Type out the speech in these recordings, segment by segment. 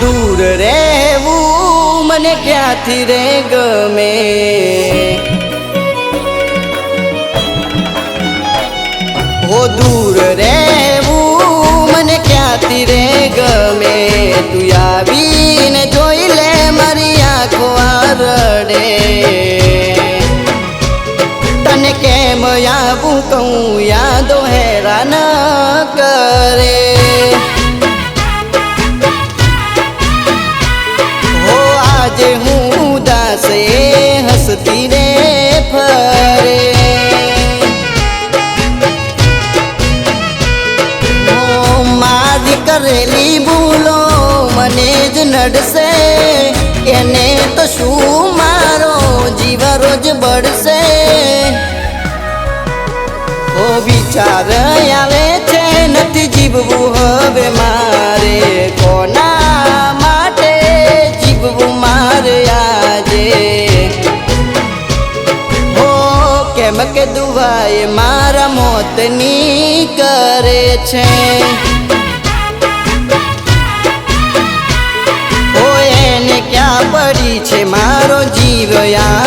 દૂર રહેવું મને ક્યાંથી રે ગમે? હો, દૂર રહેવું મને ક્યાંથી રે ગમે? તું આવીને જોઈ લે મારી આંખો રડે તને કેમ આવું કહું હસતી રે ફરે મારી કરેલી ભૂલો મને જ નડશે. એને તો શું મારો જીવ રોજ બળશે? ઓ વિચાર આવે છે, નથી જીવવું હવે મારે. મોતની કરે છે. એને ક્યાં પડી છે? મારો જીવ યા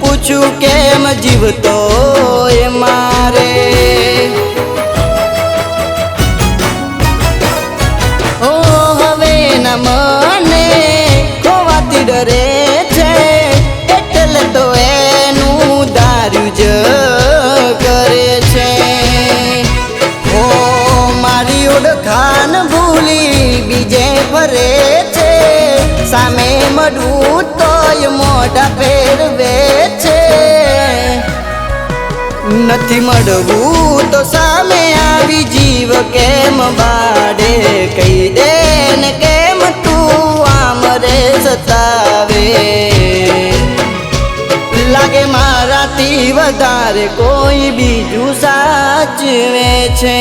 પૂછું કેમ જીવતો એ મારે? ઓ, હવે ના મને ખોવાતી ડરે છે. એટલે તો એનું દારૂ જ કરે છે. ઓ, મારી ઓળખાણ ભૂલી બીજે ફરે છે. સામે મળું તોય મોઢા ફેરવે છે નથી મળવું તો સામે આવી જીવ કેમ બાડે કહી દે ને કેમ તું આમ રે સતાવે લાગે મારાથી વધારે કોઈ બીજું સાચવે છે.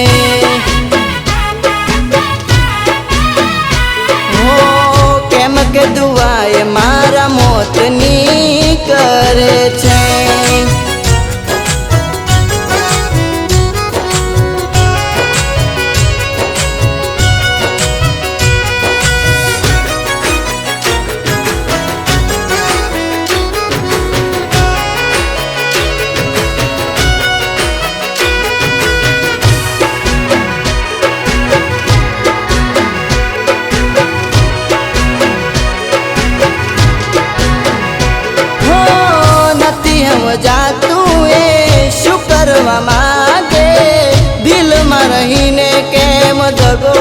જાતું એ શું કરવા માંગે, દિલમાં રહીને કેમ દગો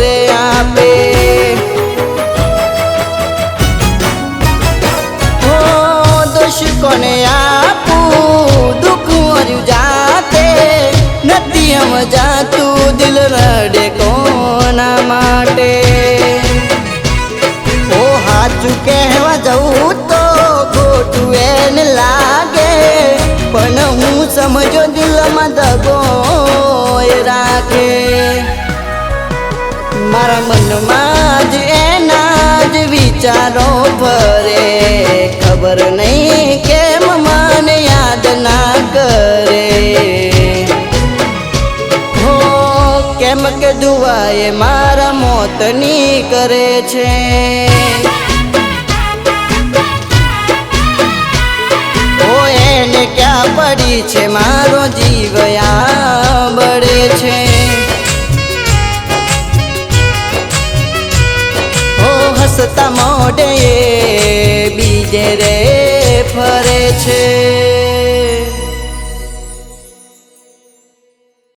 રે આપે? હો, દોષ કોને આપું? દુઃખ મર્યું જાતે, નથી હમ જાતું દિલ રડે કોના માટે? ઓ, હાચું કહેવા જવું તો ખોટું એને લાગે. સમજો દિલમાં દગો રાખે. મારા મનમાં જ એના જ વિચારો ભરે. ખબર નહીં કેમ મને યાદ ના કરે. હો, કેમ કે દુઆએ મારા મોતની કરે છે. પડી છે મારો જીવ બળે છે. ઓ હસતા મોઢે બીજે રે ફરે છે.